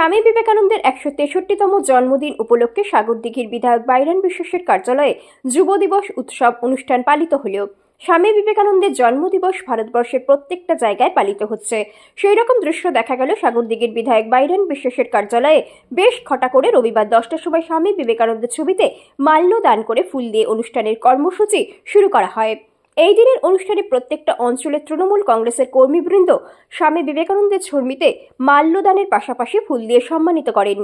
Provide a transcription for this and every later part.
স্বামী বিবেকানন্দের একশো তেষট্টিতম জন্মদিন উপলক্ষে সাগরদিঘির বিধায়ক বাইরান বিশ্বাসের কার্যালয়ে যুব দিবস উৎসব অনুষ্ঠান পালিত হলেও স্বামী বিবেকানন্দের জন্মদিবস ভারতবর্ষের প্রত্যেকটা জায়গায় পালিত হচ্ছে। সেই রকম দৃশ্য দেখা গেল সাগরদিঘির বিধায়ক বাইরান বিশ্বাসের কার্যালয়ে। বেশ খটা করে রবিবার দশটার সময় স্বামী বিবেকানন্দের ছবিতে মাল্য দান করে ফুল দিয়ে অনুষ্ঠানের কর্মসূচি শুরু করা হয়। এই দিনের অনুষ্ঠানে প্রত্যেকটা অঞ্চলের তৃণমূল কংগ্রেসের কর্মীবৃন্দ স্বামী বিবেকানন্দের ছবিতে মাল্যদানের পাশাপাশি ফুল দিয়ে সম্মানিত করেন।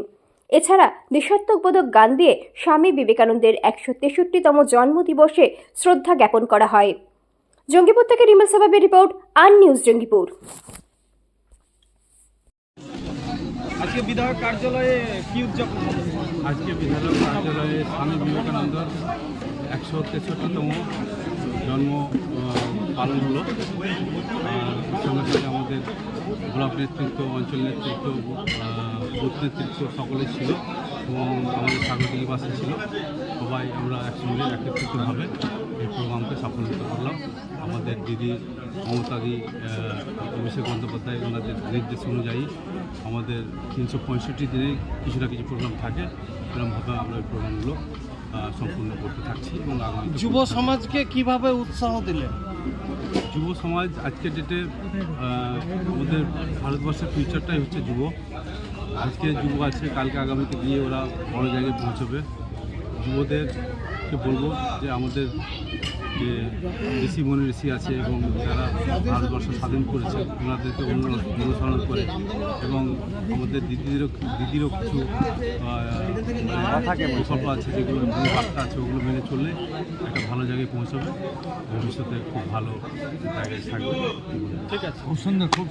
এছাড়া দেশাত্মকবোধক গান দিয়ে স্বামী বিবেকানন্দের একশো তেষট্টিতম জন্মদিবসে শ্রদ্ধা জ্ঞাপন করা হয়। জঙ্গিপুর থেকে রিমাল সাবাবের রিপোর্ট আন নিউজ জঙ্গিপুর। আজকে বিধায়ক কার্যালয়ে কি উদযাপন আজকে বিধায়ক কার্যালয়ে স্বামী বিবেকানন্দর একশো তেষট্টিতম জন্ম পালন হলো। সঙ্গে সঙ্গে আমাদের ব্লক নেতৃত্ব, অঞ্চল নেতৃত্ব বুথ নেতৃত্ব সকলে ছিল এবং আমাদের সাগরদিঘি বাসে ছিল। সবাই আমরা একসঙ্গে একত্রিতভাবে এই প্রোগ্রামকে সাফল্যিত করলাম। আমাদের দিদি মমতাদি অভিষেক বন্দ্যোপাধ্যায় ওনাদের নির্দেশ অনুযায়ী আমাদের তিনশো পঁয়ষট্টি দিনে কিছু না কিছু প্রোগ্রাম থাকে। এরকমভাবে আমরা এই প্রোগ্রামগুলো সম্পূর্ণ করতে থাকছি এবং আগামী যুব সমাজকে কীভাবে উৎসাহ দিলেন? যুব সমাজ আজকের ডেটে আমাদের ভারতবর্ষের ফিউচারটাই হচ্ছে যুব। আজকে যুব আছে কালকে আগামীতে গিয়ে ওরা বড় জায়গায় পৌঁছবে। যুবদেরকে বলব যে আমাদের যে ঋষি মনি ঋষি আছে এবং যারা ভারতবর্ষ স্বাধীন করেছে ওনাদেরকে অনু- অনুসরণ করে এবং আমাদের দিদিদেরও দিদিরও কিছু প্রকল্প আছে যেগুলো বার্তা আছে ওগুলো মেনে চললে একটা ভালো জায়গায় পৌঁছবে। ভবিষ্যতে খুব ভালো জায়গায় থাকবে। ঠিক আছে। খুব সুন্দর খুব